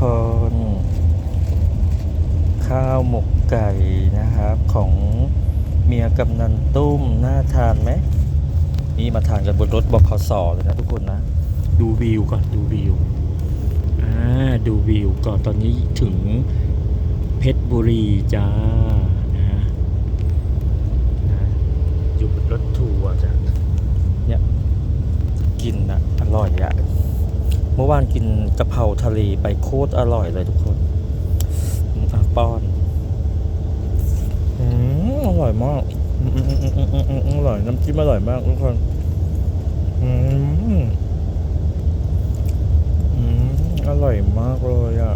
คน ข้าวหมกไก่นะครับ ของเมียกำนันตุ้มน่าทานไหมนี่มาทานกันบนรถบขสเลยนะทุกคนนะ ดูวิวก่อนดูวิวอ่าดูวิวก่อนตอนนี้ถึงเพชรบุรีจ้านะฮะนะอยู่บนรถทัวร์จ้ะเนี่ยกินนะอร่อยอะ เมื่อวานกินกะเพราทะเลไปโคตรอร่อยเลยทุกคนอะป้อนอืมอร่อยมากอืมอืมอืมอืมอร่อยน้ำจิ้มอร่อยมากทุกคนอืมอืมอร่อยมากเลยอะ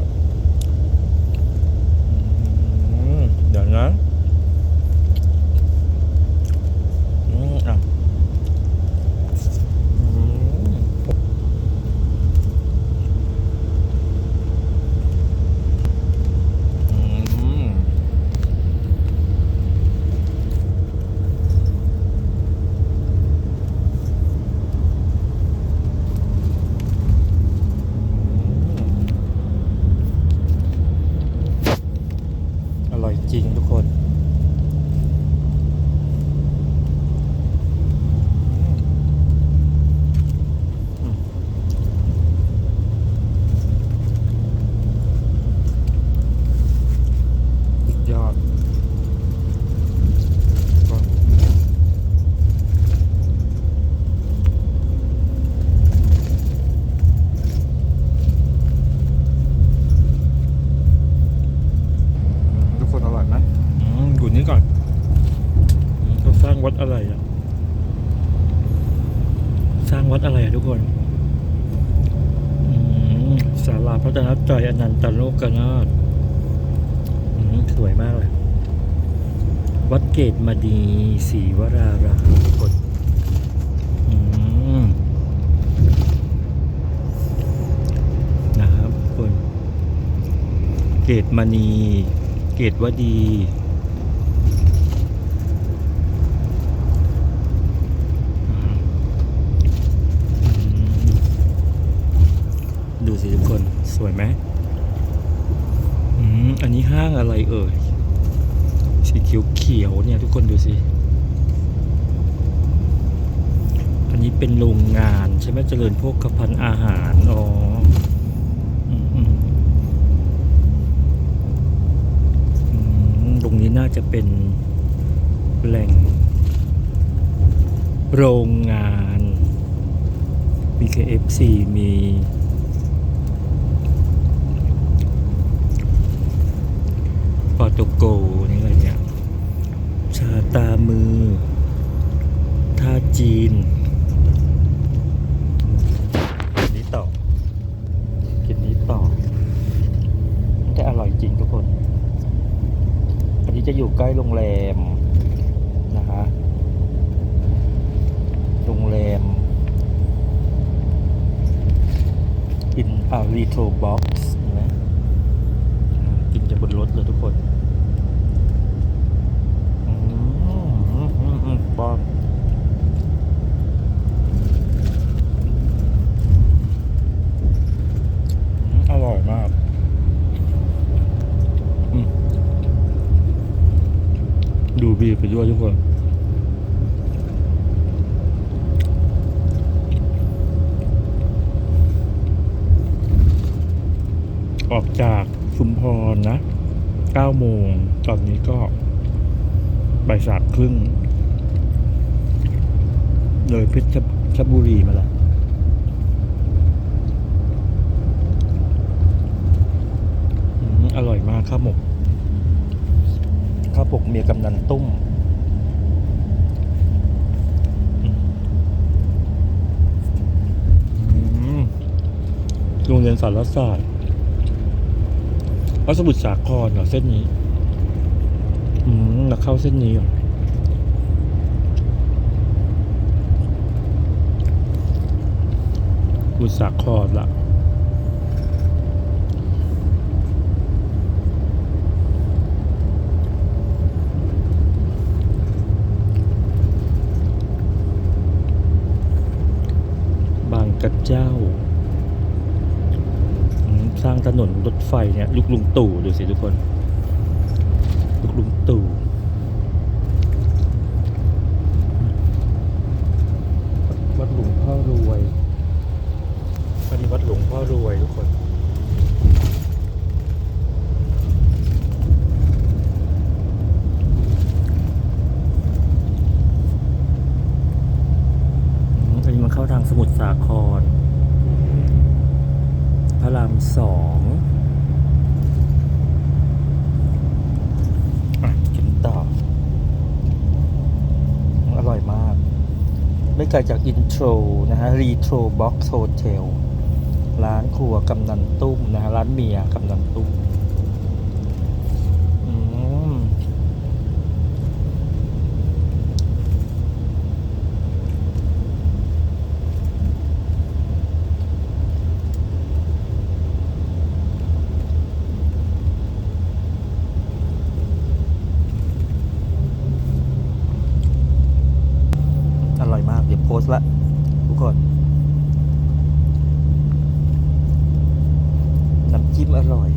อืมเดี๋ยวนะอืมอะอืมอืม อร่อยจริงทุกคนอืมสุดยอดก่อนทุกคนอร่อยไหมอืมอยู่นี่ก่อนอืมเขาสร้างวัดอะไรอะ สร้างวัดอะไรอะทุกคน อืมศาพระนัใจอนันตโลกนาถสวยมากเลย วัดเกตมณีศรีวรารามทุกคนนะครับทุกคน เกตมณี เกตวดี อืมดูสิทุกคน สวยไหมอืมอันนี้ห้างอะไรเอ่ย สีเขียวเขียวเนี่ยทุกคนดูสิ อันนี้เป็นโรงงานใช่ไหมเจริญพวกกระพันอาหาร อ๋อตรงนี้น่าจะเป็นแหล่ง โรงงาน มี KFC มีปอโตโกนี่อะไรเนี่ย ชาตามือ ท่าจีนกินนี้ต่อ กินนี้ต่อมันจะอร่อยจริงทุกคน อันนี้จะอยู่ใกล้โรงแรมนะคะ โรงแรม in a little box นะกินจะบนรถเลยทุกคนอืมอืมอืมอืมป้อนอร่อยมากดูบีไปด้วยทุกคน ออกจากชุมพรนะ9โมง ตอนนี้ก็บ่ายสามครึ่ง เลยเพชรชบุรีมาแล้ว อร่อยมากข้าวหมก ข้าวหมกเมียกำนันตุ้มโรงเรียนสารศาสตร์ เอาสมุทรสาครเหรอเส้นนี้ อืมแล้วเข้าเส้นนี้เหรอสมุทรสาครละบางกระเจ้า สร้างถนนรถไฟเนี่ยลุกลุงตู่ดูสิทุกคนลุกลุงตู่วัดหลวงพ่อรวยอันนี้วัดหลวงพ่อรวยทุกคน อืมอันนี้มันเข้าทางสมุทรสาคร พระรามสองอะกินต่อ อร่อยมาก ไม่ไกจากอินโทรนะฮะรีโทรบ็อกซ์โฮเทลร้านครัวกำนันตุ้มนะฮะร้านเมียกำนันตุ้มอืม อร่อยมาก เดี๋ยวโพสต์ละทุกคนน้ำจิ้มอร่อย